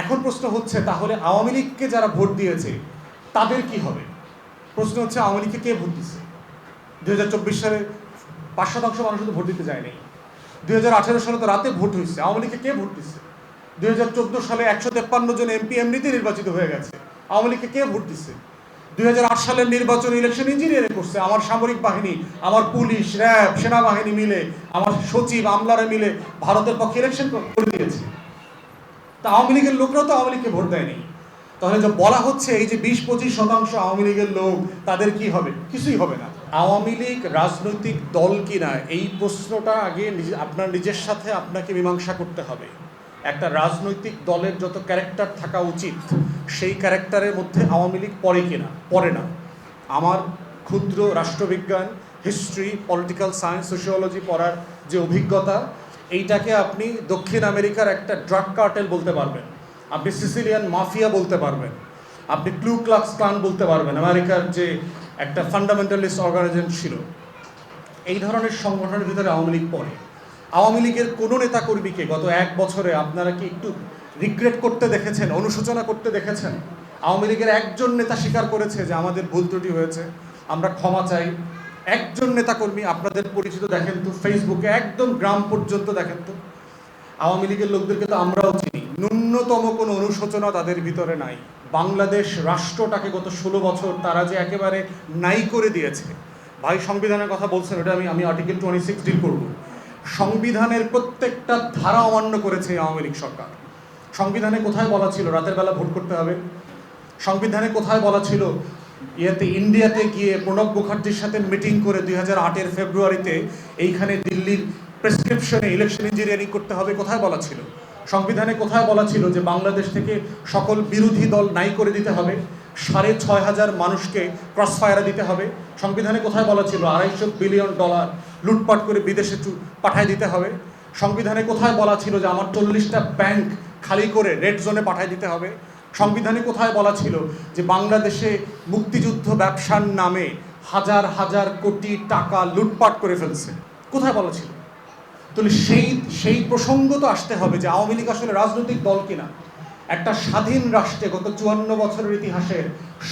এখন প্রশ্ন হচ্ছে, তাহলে আওয়ামী লীগকে যারা ভোট দিয়েছে, তাদের কি হবে? প্রশ্ন হচ্ছে, আওয়ামী লীগকে কে ভোট দিচ্ছে? দু হাজার চব্বিশ সালে পাঁচ শতাংশ মানুষ তো ভোট দিতে যায়নি। দুই হাজার আঠেরো সালে তো রাতে ভোট হয়েছে। আওয়ামী লীগকে কে ভোট দিচ্ছে? দুই হাজার চোদ্দ সালে একশো তেপ্পান্ন জন এমপি এমনিতে নির্বাচিত হয়ে গেছে। আওয়ামী লীগকে কে ভোট দিচ্ছে? দুই হাজার আট সালের নির্বাচন ইলেকশন ইঞ্জিনিয়ারিং করছে। আমার সামরিক বাহিনী, আমার পুলিশ, র্যাব, সেনাবাহিনী মিলে, আমার সচিব, আমলারা মিলে ভারতের পক্ষে ইলেকশন করে দিয়েছে। তা আওয়ামী লীগের লোকরাও তো আওয়ামী লীগকে ভোট দেয়নি। তাহলে যে বলা হচ্ছে এই যে বিশ পঁচিশ শতাংশ আওয়ামী লীগের লোক, তাদের কি হবে? কিছুই হবে না। আওয়ামী লীগ রাজনৈতিক দল কিনা এই প্রশ্নটা আগে আপনার নিজের সাথে আপনাকে মীমাংসা করতে হবে। একটা রাজনৈতিক দলের যত ক্যারেক্টার থাকা উচিত, সেই ক্যারেক্টারের মধ্যে আওয়ামী লীগ পড়ে কিনা পড়ে না। আমার ক্ষুদ্র রাষ্ট্রবিজ্ঞান হিস্ট্রি পলিটিক্যাল সায়েন্স সোশিওলজি পড়ার যে অভিজ্ঞতা এইটাকে আপনি দক্ষিণ আমেরিকার একটা ড্রাগ কার্টেল বলতে পারবেন। আপনি সিসিলিয়ান মাফিয়া বলতে পারবেন। আপনি ক্লু ক্লাক্স ক্লান বলতে পারবেন। আমেরিকার যে একটা ফান্ডামেন্টালিস্ট অর্গানাইজেশন ছিল। এই ধরনের সংগঠনের ভিতরে আওয়ামী লীগ পড়ে। আওয়ামী লীগের কোনো নেতাকর্মীকে গত এক বছরে আপনারা কি একটু রিগ্রেট করতে দেখেছেন, অনুশোচনা করতে দেখেছেন? আওয়ামী লীগের একজন নেতা স্বীকার করেছে যে আমাদের ভুল ত্রুটি হয়েছে, আমরা ক্ষমা চাই। একজন নেতাকর্মী আপনাদের পরিচিত দেখেন তো ফেসবুকে একদম গ্রাম পর্যন্ত দেখেন তো। আওয়ামী লীগের লোকদেরকে তো আমরাও চিনি। ন্যূনতম কোনো অনুশোচনা তাদের ভিতরে নাই। বাংলাদেশ রাষ্ট্রটাকে গত ষোলো বছর তারা যে একেবারে নাই করে দিয়েছে। ভাই, সংবিধানের কথা বলছেন, ওটা আমি আমি আর্টিকেল টোয়েন্টি সিক্স ডিল করব। সংবিধানের প্রত্যেকটা ধারা অমান্য করেছে আওয়ামী লীগ সরকার। সংবিধানে কোথায় বলা ছিল, রাতের বেলা ভোট করতে হবে? সংবিধানে কোথায় বলা ছিল ইয়েতে, ইন্ডিয়াতে গিয়ে প্রণব মুখার্জির সাথে মিটিং করে দুই হাজার আটের ফেব্রুয়ারিতে এইখানে দিল্লির প্রেসক্রিপশনে ইলেকশন ইঞ্জিনিয়ারিং করতে হবে, কোথায় বলা ছিল? সংবিধানে কোথায় বলা ছিল যে বাংলাদেশ থেকে সকল বিরোধী দল নাই করে দিতে হবে, সাড়ে ছয় হাজার মানুষকে ক্রস ফায়ারে দিতে হবে, সংবিধানে কোথায় বলা ছিল আড়াইশো বিলিয়ন ডলার লুটপাট করে বিদেশে পাঠায় দিতে হবে, সংবিধানে কোথায় বলা ছিল যে আমার চল্লিশটা ব্যাংক খালি করে রেড জোনে পাঠায় দিতে হবে সংবিধানে কোথায় বলা ছিল যে বাংলাদেশে মুক্তিযুদ্ধ ব্যবসার নামে হাজার হাজার কোটি টাকা লুটপাট করে ফেলছে? কোথায় বলা ছিল? তাহলে সেই সেই প্রসঙ্গ তো আসতে হবে যে আওয়ামী লীগ আসলে রাজনৈতিক দল কিনা। একটা স্বাধীন রাষ্ট্রে গত চুয়ান্ন বছরের ইতিহাসের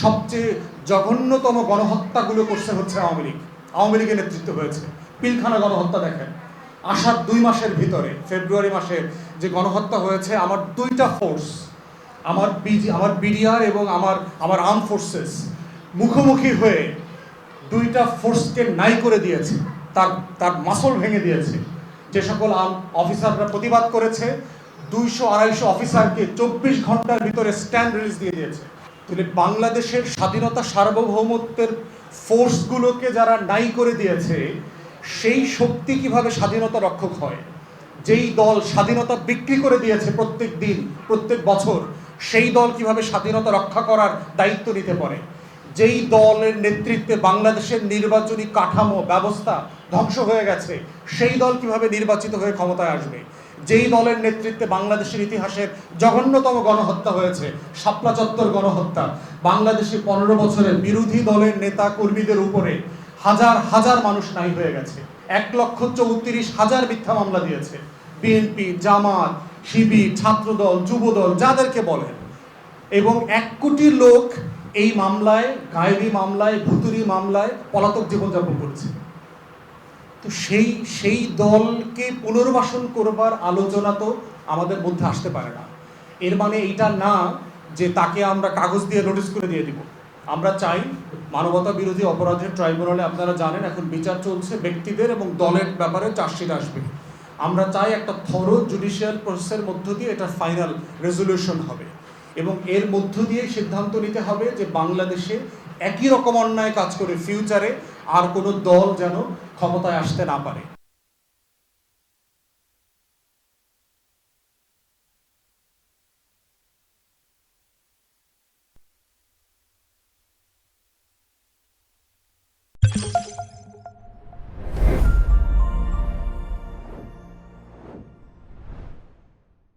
সবচেয়ে জঘন্যতম গণহত্যাগুলো করছে হচ্ছে আওয়ামী লীগ। আওয়ামী লীগের নেতৃত্ব হয়েছে। পিলখানা গণহত্যা দেখেন। আসার দুই মাসের ভিতরে, ফেব্রুয়ারি মাসে যে গণহত্যা হয়েছে, আমার দুইটা ফোর্স আমার বিজি, আমার বিডিআর এবং আমার আমার আর্ম ফোর্সেস মুখোমুখি হয়ে দুইটা ফোর্সকে নাই করে দিয়েছে, তার তার মাসল ভেঙে দিয়েছে। যে সকল অফিসাররা প্রতিবাদ করেছে, দুইশো আড়াইশো অফিসারকে চব্বিশ ঘণ্টার ভিতরে স্ট্যান্ড রিলিজ দিয়ে দিয়েছে। তাহলে বাংলাদেশের স্বাধীনতা সার্বভৌমত্বের ফোর্সগুলোকে যারা নাই করে দিয়েছে, সেই শক্তি কীভাবে স্বাধীনতা রক্ষক হয়? যেই দল স্বাধীনতা বিক্রি করে দিয়েছে প্রত্যেক দিন, প্রত্যেক বছর সেই দল কীভাবে স্বাধীনতা রক্ষা করার দায়িত্ব নিতে পারে? যেই দলের নেতৃত্বে বাংলাদেশের নির্বাচনী কাঠামো, ব্যবস্থা ধ্বংস হয়ে গেছে, সেই দল কীভাবে নির্বাচিত হয়ে ক্ষমতায় আসবে? যেই দলের নেতৃত্বে বাংলাদেশের ইতিহাসের জঘন্যতম গণহত্যা হয়েছে, শাপলা চত্বর গণহত্যা, বাংলাদেশে পনেরো বছরের বিরোধী দলের নেতা কর্মীদের উপরে হাজার হাজার মানুষ নাই হয়ে গেছে। এক লক্ষ চৌত্রিশ হাজার মিথ্যা মামলা দিয়েছে। বিএনপি, জামাত শিবির ছাত্রদল, যুবদল, যাদেরকে বলেন। এবং এক কোটি লোক এই মামলায়, গায়েবী মামলায়, ভুতুরি মামলায় পলাতক জীবনযাপন করেছে। তো সেই সেই দলকে পুনর্বাসন করবার আলোচনা তো আমাদের মধ্যে আসতে পারে না। এর মানে এইটা না যে তাকে আমরা কাগজ দিয়ে নোটিশ করে দিয়ে দিব। আমরা চাই মানবতা বিরোধী অপরাধের ট্রাইব্যুনালে আপনারা জানেন এখন বিচার চলছে ব্যক্তিদের এবং দলের ব্যাপারে চার্জশিট আসবে। আমরা চাই একটা থরো জুডিশিয়াল প্রসেসের মধ্য দিয়ে এটা ফাইনাল রেজলিউশন হবে। এবং এর মধ্য দিয়ে সিদ্ধান্ত নিতে হবে যে বাংলাদেশে একই রকম অন্যায় কাজ করে ফিউচারে আর কোনো দল যেন ক্ষমতায় আসতে না পারে।